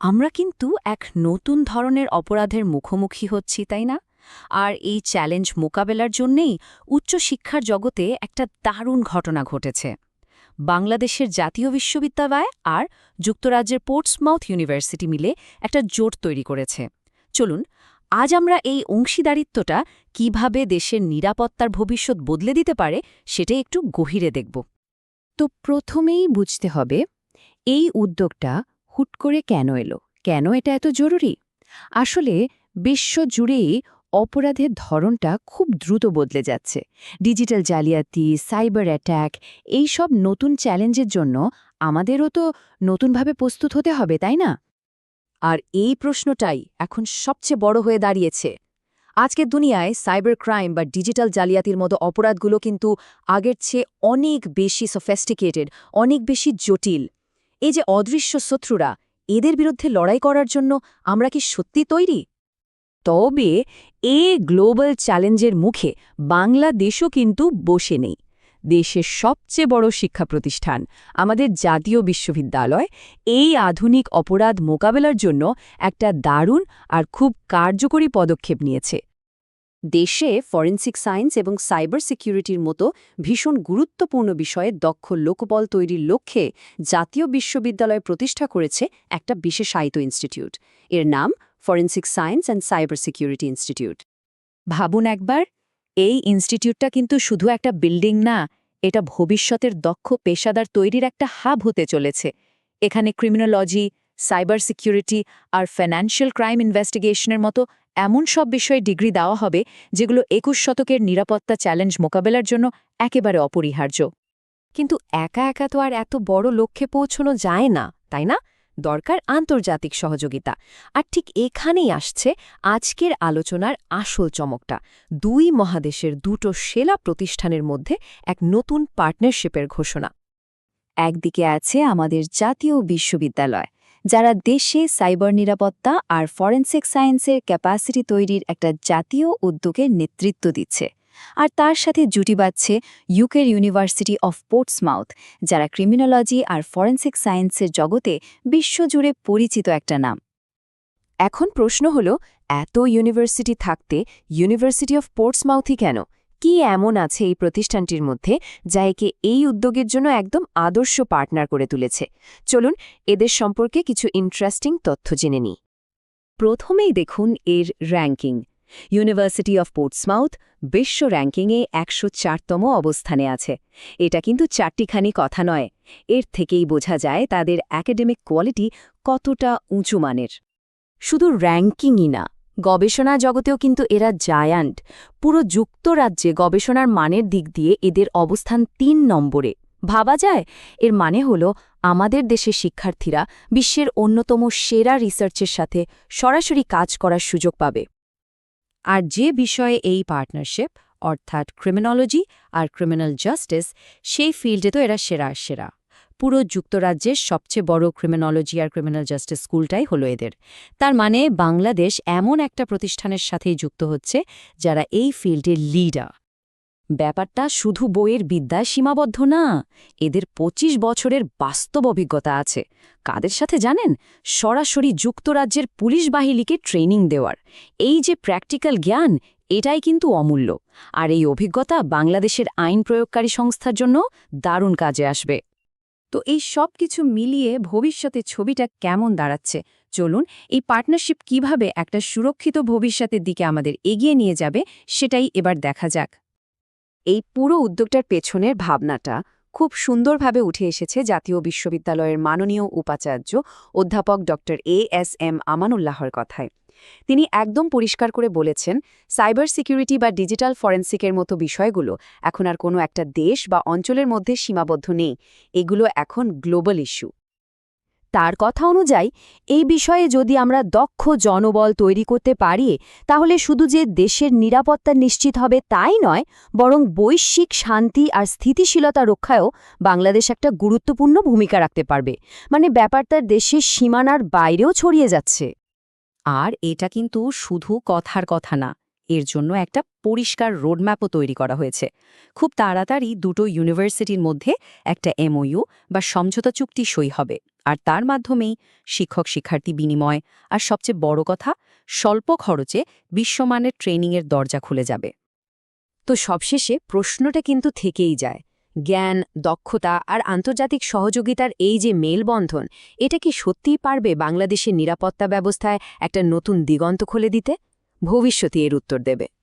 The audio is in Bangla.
আমরা কিন্তু এক নতুন ধরনের অপরাধের মুখোমুখি হচ্ছি, তাই না? আর এই চ্যালেঞ্জ মোকাবেলার জন্যেই উচ্চশিক্ষার জগতে একটা দারুণ ঘটনা ঘটেছে। বাংলাদেশের জাতীয় বিশ্ববিদ্যালয় আর যুক্তরাজ্যের পোর্টসমাউথ ইউনিভার্সিটি মিলে একটা জোট তৈরি করেছে। চলুন, আজ আমরা এই অংশীদারিত্বটা কীভাবে দেশের নিরাপত্তার ভবিষ্যৎ বদলে দিতে পারে সেটাই একটু গভীরে দেখব। তো প্রথমেই বুঝতে হবে, এই উদ্যোগটা হুট করে কেন এলো? কেন এটা এত জরুরি? আসলে বিশ্ব জুড়েই অপরাধের ধরনটা খুব দ্রুত বদলে যাচ্ছে। ডিজিটাল জালিয়াতি, সাইবার অ্যাট্যাক এই সব নতুন চ্যালেঞ্জের জন্য আমাদেরও তো নতুনভাবে প্রস্তুত হতে হবে, তাই না? আর এই প্রশ্নটাই এখন সবচেয়ে বড় হয়ে দাঁড়িয়েছে। আজকের দুনিয়ায় সাইবার ক্রাইম বা ডিজিটাল জালিয়াতির মতো অপরাধগুলো কিন্তু আগের চেয়ে অনেক বেশি সফেস্টিকেটেড অনেক বেশি জটিল। এই যে অদৃশ্য শত্রুরা, এদের বিরুদ্ধে লড়াই করার জন্য আমরা কি সত্যি তৈরি? তবে এ গ্লোবাল চ্যালেঞ্জের মুখে বাংলাদেশও কিন্তু বসে নেই। দেশের সবচেয়ে বড় শিক্ষা প্রতিষ্ঠান, আমাদের জাতীয় বিশ্ববিদ্যালয়, এই আধুনিক অপরাধ মোকাবেলার জন্য একটা দারুণ আর খুব কার্যকরী পদক্ষেপ নিয়েছে। দেশে ফরেন্সিক সায়েন্স এবং সাইবার সিকিউরিটির মতো ভীষণ গুরুত্বপূর্ণ বিষয়ে দক্ষ লোকবল তৈরির লক্ষ্যে জাতীয় বিশ্ববিদ্যালয় প্রতিষ্ঠা করেছে একটা বিশেষায়িত ইনস্টিটিউট। এর নাম forensic science and cyber security institute. ভাবুন একবার, এই ইনস্টিটিউটটা কিন্তু শুধু একটা বিল্ডিং না, এটা ভবিষ্যতের দক্ষ পেশাদার তৈরির একটা হাব হতে চলেছে। এখানে ক্রিমিনোলজি, সাইবার সিকিউরিটি আর ফিনান্সিয়াল ক্রাইম ইনভেস্টিগেশনের মতো এমন সব বিষয়ে ডিগ্রি দেওয়া হবে যেগুলো একুশ শতকের নিরাপত্তা চ্যালেঞ্জ মোকাবেলার জন্য একেবারে অপরিহার্য। কিন্তু একা একা তো আর এত বড় লক্ষ্যে পৌঁছনো যায় না, তাই না? দরকার আন্তর্জাতিক সহযোগিতা। আর ঠিক এখানেই আসছে আজকের আলোচনার আসল চমকটা। দুই মহাদেশের দুটো সেলা প্রতিষ্ঠানের মধ্যে এক নতুন পার্টনারশিপের ঘোষণা। একদিকে আছে আমাদের জাতীয় বিশ্ববিদ্যালয় যারা দেশে সাইবার নিরাপত্তা আর ফরেন্সিক সায়েন্সের ক্যাপাসিটি তৈরির একটা জাতীয় উদ্যোগের নেতৃত্ব দিচ্ছে। আর তার সাথে জুটি বাঁধছে ইউকের ইউনিভার্সিটি অফ পোর্টসমাউথ, যারা ক্রিমিনোলজি আর ফরেন্সিক সায়েন্সের জগতে বিশ্বজুড়ে পরিচিত একটা নাম। এখন প্রশ্ন হল, এত ইউনিভার্সিটি থাকতে ইউনিভার্সিটি অফ পোর্টসমাউথই কেন? কি এমন আছে এই প্রতিষ্ঠানটির মধ্যে যা একে এই উদ্যোগের জন্য একদম আদর্শ পার্টনার করে তুলেছে? চলুন এদের সম্পর্কে কিছু ইন্টারেস্টিং তথ্য জেনে নিই। প্রথমেই দেখুন এর র্যাঙ্কিং। ইউনিভার্সিটি অফ পোর্টসমাউথ বিশ্ব র্যাঙ্কিংয়ে একশো চারতম অবস্থানে আছে। এটা কিন্তু চারটিখানি কথা নয়। এর থেকেই বোঝা যায় তাদের একাডেমিক কোয়ালিটি কতটা উঁচু মানের। শুধু র্যাঙ্কিংই না গবেষণা জগতেও কিন্তু এরা জায়ান্ট। পুরো যুক্তরাজ্যে গবেষণার মানের দিক দিয়ে এদের অবস্থান তিন নম্বরে। ভাবা যায়? এর মানে হল, আমাদের দেশের শিক্ষার্থীরা বিশ্বের অন্যতম সেরা রিসার্চের সাথে সরাসরি কাজ করার সুযোগ পাবে। আর যে বিষয়ে এই পার্টনারশিপ, অর্থাৎ ক্রিমিনোলজি আর ক্রিমিনাল জাস্টিস, সেই ফিল্ডে তো এরা সেরা সেরা। পুরো যুক্তরাজ্যের সবচেয়ে বড় ক্রিমিনোলজি আর ক্রিমিনাল জাস্টিস স্কুলটাই হলো এদের। তার মানে বাংলাদেশ এমন একটা প্রতিষ্ঠানের সাথেই যুক্ত হচ্ছে, যারা এই ফিল্ডের লিডার ব্যাপারটা শুধু বইয়ের বিদ্যায় সীমাবদ্ধ না, এদের ২৫ বছরের বাস্তব অভিজ্ঞতা আছে। কাদের সাথে জানেন? সরাসরি যুক্তরাজ্যের পুলিশ বাহিনীকে ট্রেনিং দেওয়ার। এই যে প্র্যাকটিক্যাল জ্ঞান, এটাই কিন্তু অমূল্য। আর এই অভিজ্ঞতা বাংলাদেশের আইন প্রয়োগকারী সংস্থার জন্য দারুণ কাজে আসবে। তো এই সব কিছু মিলিয়ে ভবিষ্যতে ছবিটা কেমন দাঁড়াচ্ছে? চলুন এই পার্টনারশিপ কীভাবে একটা সুরক্ষিত ভবিষ্যতের দিকে আমাদের এগিয়ে নিয়ে যাবে সেটাই এবার দেখা যাক। এই পুরো উদ্যোগটার পেছনের ভাবনাটা খুব সুন্দরভাবে উঠে এসেছে জাতীয় বিশ্ববিদ্যালয়ের মাননীয় উপাচার্য অধ্যাপক ড এ এস এম আমানুল্লাহর কথায়। তিনি একদম পরিষ্কার করে বলেছেন, সাইবার সিকিউরিটি বা ডিজিটাল ফরেন্সিকের মতো বিষয়গুলো এখন আর কোনো একটা দেশ বা অঞ্চলের মধ্যে সীমাবদ্ধ নেই। এগুলো এখন গ্লোবাল ইস্যু। তার কথা অনুযায়ী, এই বিষয়ে যদি আমরা দক্ষ জনবল তৈরি করতে পারি, তাহলে শুধু যে দেশের নিরাপত্তা নিশ্চিত হবে তাই নয়, বরং বৈশ্বিক শান্তি আর স্থিতিশীলতা রক্ষায়ও বাংলাদেশ একটা গুরুত্বপূর্ণ ভূমিকা রাখতে পারবে। মানে ব্যাপারটা দেশের সীমানার বাইরেও ছড়িয়ে যাচ্ছে। আর এটা কিন্তু শুধু কথার কথা না, এর জন্য একটা পরিষ্কার রোডম্যাপও তৈরি করা হয়েছে। খুব তাড়াতাড়ি দুটো ইউনিভার্সিটির মধ্যে একটা এমওইউ বা সমঝোতা চুক্তি সই হবে, আর তার মাধ্যমেই শিক্ষক শিক্ষার্থী বিনিময়, আর সবচেয়ে বড় কথা, স্বল্প খরচে বিশ্বমানের ট্রেনিংয়ের দরজা খুলে যাবে। তো সবশেষে প্রশ্নটা কিন্তু থেকেই যায় জ্ঞান, দক্ষতা আর আন্তর্জাতিক সহযোগিতার এই যে মেলবন্ধন, এটা কি সত্যিই পারবে বাংলাদেশের নিরাপত্তা ব্যবস্থায় একটা নতুন দিগন্ত খুলে দিতে? ভবিষ্যতে এর উত্তর দেবে।